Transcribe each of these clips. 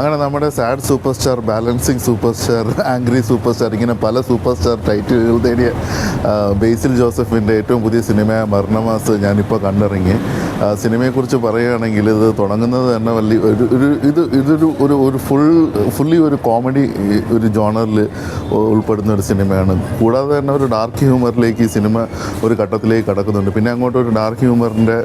അങ്ങനെ നമ്മുടെ sad super star balancing super star angry super star ഇങ്ങനെ പല സൂപ്പർ സ്റ്റാർ ടൈറ്റിലുകൾ നേടിയ ബേസിൽ ജോസഫിന്റെ ഏറ്റവും പുതിയ സിനിമയായ മരണമാസ് ഞാനിപ്പോൾ കണ്ടിറങ്ങി. സിനിമയെക്കുറിച്ച് പറയുകയാണെങ്കിൽ ഇത് തുടങ്ങുന്നത് തന്നെ വലിയ ഒരു ഒരു ഇത് ഇതൊരു ഒരു ഒരു ഫുൾ ഫുള്ളി ഒരു കോമഡി ഒരു ജോണറിൽ ഉൾപ്പെടുന്ന ഒരു സിനിമയാണ്. കൂടാതെ തന്നെ ഒരു ഡാർക്ക് ഹ്യൂമറിലേക്ക് ഈ സിനിമ ഒരു ഘട്ടത്തിലേക്ക് കടക്കുന്നുണ്ട്. പിന്നെ അങ്ങോട്ട് ഒരു ഡാർക്ക് ഹ്യൂമറിന്റെ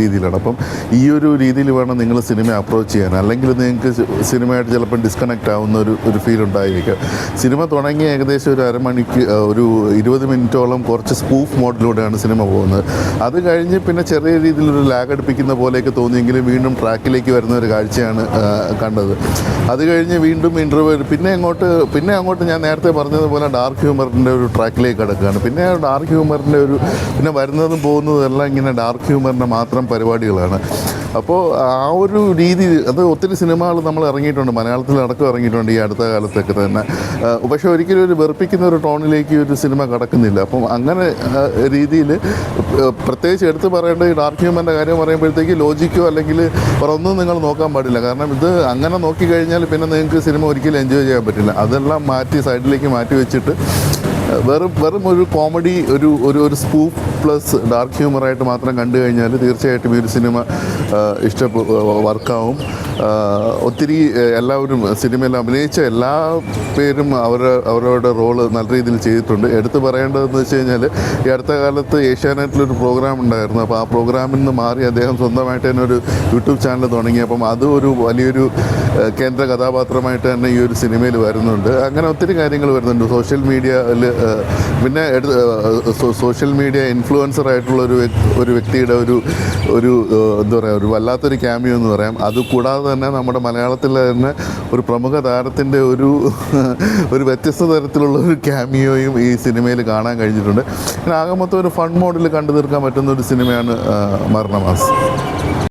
രീതിയിലാണ്. അപ്പം ഈ ഒരു രീതിയിൽ വേണം നിങ്ങൾ സിനിമ അപ്രോച്ച് ചെയ്യാൻ. അല്ലെങ്കിൽ നിങ്ങൾക്ക് സിനിമയായിട്ട് ചിലപ്പം ഡിസ്കണക്റ്റ് ആവുന്ന ഒരു ഒരു ഫീൽ ഉണ്ടായിരിക്കും. സിനിമ തുടങ്ങി ഏകദേശം ഒരു അരമണിക്ക് ഒരു ഇരുപത് മിനിറ്റോളം കുറച്ച് സ്കൂഫ് മോഡിലൂടെയാണ് സിനിമ പോകുന്നത്. അത് കഴിഞ്ഞ് പിന്നെ ചെറിയ രീതിയിലൊരു ലാഗ് അടുപ്പിക്കുന്ന പോലെയൊക്കെ തോന്നിയെങ്കിലും വീണ്ടും ട്രാക്കിലേക്ക് വരുന്ന ഒരു കാഴ്ചയാണ് കണ്ടത്. അത് കഴിഞ്ഞ് വീണ്ടും ഇന്റർവ്യൂ പിന്നെ അങ്ങോട്ട് പിന്നെ അങ്ങോട്ട് ഞാൻ നേരത്തെ പറഞ്ഞതുപോലെ ഡാർക്ക് ഹ്യൂമറിന്റെ ഒരു ട്രാക്കിലേക്ക് കിടക്കുകയാണ്. പിന്നെ ഡാർക്ക് ഹ്യൂമറിന്റെ ഒരു പിന്നെ വരുന്നതും പോകുന്നതും എല്ലാം ഇങ്ങനെ ഡാർക്ക് ഹ്യൂമറിന്റെ മാത്രം പരിപാടികളാണ്. അപ്പോൾ ആ ഒരു രീതി അത് ഒത്തിരി സിനിമകൾ നമ്മൾ ഇറങ്ങിയിട്ടുണ്ട്. മലയാളത്തിൽ അടക്കം ഇറങ്ങിയിട്ടുണ്ട് ഈ അടുത്ത കാലത്തൊക്കെ തന്നെ. പക്ഷേ ഒരിക്കലും ഒരു വെറുപ്പിക്കുന്ന ഒരു ടോണിലേക്ക് ഒരു സിനിമ കടക്കുന്നില്ല. അപ്പം അങ്ങനെ രീതിയിൽ പ്രത്യേകിച്ച് എടുത്ത് പറയേണ്ട ഈ ഡാർക്ക് ഹ്യൂമന്റെ കാര്യം പറയുമ്പോഴത്തേക്ക് ലോജിക്കോ അല്ലെങ്കിൽ ഒന്നും നിങ്ങൾ നോക്കാൻ പാടില്ല. കാരണം ഇത് അങ്ങനെ നോക്കിക്കഴിഞ്ഞാൽ പിന്നെ നിങ്ങൾക്ക് സിനിമ ഒരിക്കലും എൻജോയ് ചെയ്യാൻ പറ്റില്ല. അതെല്ലാം മാറ്റി സൈഡിലേക്ക് മാറ്റി വെച്ചിട്ട് വെറും വെറും ഒരു കോമഡി ഒരു ഒരു ഒരു സ്പൂഫ് പ്ലസ് ഡാർക്ക് ഹ്യൂമറായിട്ട് മാത്രം കണ്ടു കഴിഞ്ഞാൽ തീർച്ചയായിട്ടും ഈ ഒരു സിനിമ ഇഷ്ട വർക്കാവും ഒത്തിരി എല്ലാവരും സിനിമയിൽ അഭിനയിച്ച എല്ലാ പേരും അവർ അവരവരുടെ റോൾ നല്ല രീതിയിൽ ചെയ്തിട്ടുണ്ട്. എടുത്തു പറയേണ്ടതെന്ന് വെച്ച് കഴിഞ്ഞാൽ ഈ അടുത്ത കാലത്ത് ഏഷ്യാനെറ്റിലൊരു പ്രോഗ്രാം ഉണ്ടായിരുന്നു. അപ്പോൾ ആ പ്രോഗ്രാമിൽ നിന്ന് മാറി അദ്ദേഹം സ്വന്തമായിട്ട് തന്നെ ഒരു യൂട്യൂബ് ചാനൽ തുടങ്ങി. അപ്പം അത് ഒരു വലിയൊരു കേന്ദ്ര കഥാപാത്രമായിട്ട് തന്നെ ഈ ഒരു സിനിമയിൽ വരുന്നുണ്ട്. അങ്ങനെ ഒത്തിരി കാര്യങ്ങൾ വരുന്നുണ്ട്. സോഷ്യൽ മീഡിയയിൽ പിന്നെ സോഷ്യൽ മീഡിയ ഇൻഫ്ലുവൻസർ ആയിട്ടുള്ള ഒരു ഒരു വ്യക്തിയുടെ ഒരു ഒരു എന്താ പറയുക ഒരു വല്ലാത്തൊരു ക്യാമിയോ എന്ന് പറയാം. അത് കൂടാതെ തന്നെ നമ്മുടെ മലയാളത്തിലെ തന്നെ ഒരു പ്രമുഖ താരത്തിന്റെ ഒരു ഒരു വ്യത്യസ്ത തരത്തിലുള്ള ഒരു ക്യാമിയോയും ഈ സിനിമയിൽ കാണാൻ കഴിഞ്ഞിട്ടുണ്ട്. പിന്നെ ആകെ മൊത്തം ഒരു ഫൺ മോഡിൽ കണ്ടു തീർക്കാൻ പറ്റുന്ന ഒരു സിനിമയാണ് മരണമാസ്.